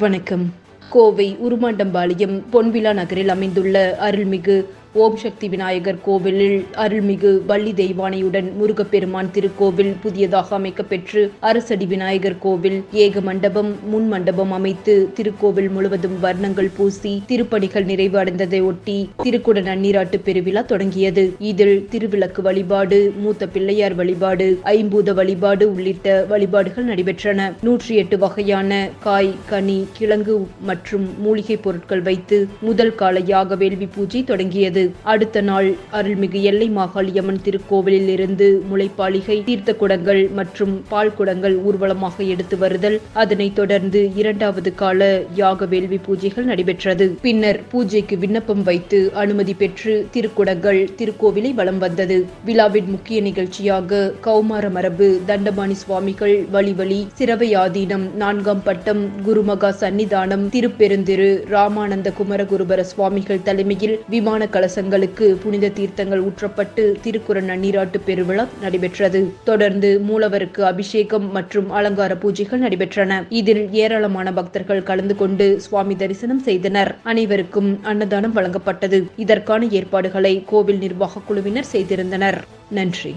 வணக்கம். கோவை உருமாண்டம்பாளையம் பொன்விழா நகரில் அமைந்துள்ள அருள்மிகு ஓம் சக்தி விநாயகர் கோவிலில் அருள்மிகு வள்ளி தெய்வானையுடன் முருகப்பெருமான் திருக்கோவில் புதியதாக அமைக்கப்பெற்று அரசடி விநாயகர் கோவில் ஏக மண்டபம் முன் மண்டபம் அமைத்து திருக்கோவில் முழுவதும் வர்ணங்கள் பூசி திருப்பணிகள் நிறைவு அடைந்ததை ஒட்டி திருக்குட நன்னீராட்டு பெருவிழா தொடங்கியது. இதில் திருவிளக்கு வழிபாடு மூத்த பிள்ளையார் வழிபாடு ஐம்பூத வழிபாடு உள்ளிட்ட வழிபாடுகள் நடைபெற்றன. நூற்றி எட்டு வகையான காய் கனி கிழங்கு மற்றும் மூலிகை பொருட்கள் வைத்து முதல் கால யாக வேள்வி பூஜை தொடங்கியது. அடுத்த நாள் அருள்மிகு எல்லை மாகாளியம்மன் திருக்கோவிலில் இருந்து முளைப்பாளிகை தீர்த்த குடங்கள் மற்றும் பால் குடங்கள் ஊர்வலமாக எடுத்து வருதல். அதனைத் தொடர்ந்து இரண்டாவது கால யாக வேள்வி பூஜைகள் நடைபெற்றது. பின்னர் பூஜைக்கு விண்ணப்பம் வைத்து அனுமதி பெற்று திருக்குடங்கள் திருக்கோவிலை வலம் வந்தது. விழாவின் முக்கிய நிகழ்ச்சியாக கௌமார மரபு தண்டபாணி சுவாமிகள் வழிவழி சிரவையாதீனம் ஆதீனம் நான்காம் பட்டம் குருமகா சன்னிதானம் திருப்பெருந்திரு ராமானந்த குமரகுருபர சுவாமிகள் தலைமையில் விமான கலசங்களுக்கு புனித தீர்த்தங்கள் ஊற்றப்பட்டு திருக்குறள் நன்னீராட்டு பெருவிழா நடைபெற்றது. தொடர்ந்து மூலவருக்கு அபிஷேகம் மற்றும் அலங்கார பூஜைகள் நடைபெற்றன. இதில் ஏராளமான பக்தர்கள் கலந்து கொண்டு சுவாமி தரிசனம் செய்தனர். அனைவருக்கும் அன்னதானம் வழங்கப்பட்டது. இதற்கான ஏற்பாடுகளை கோவில் நிர்வாக குழுவினர் செய்திருந்தனர். நன்றி.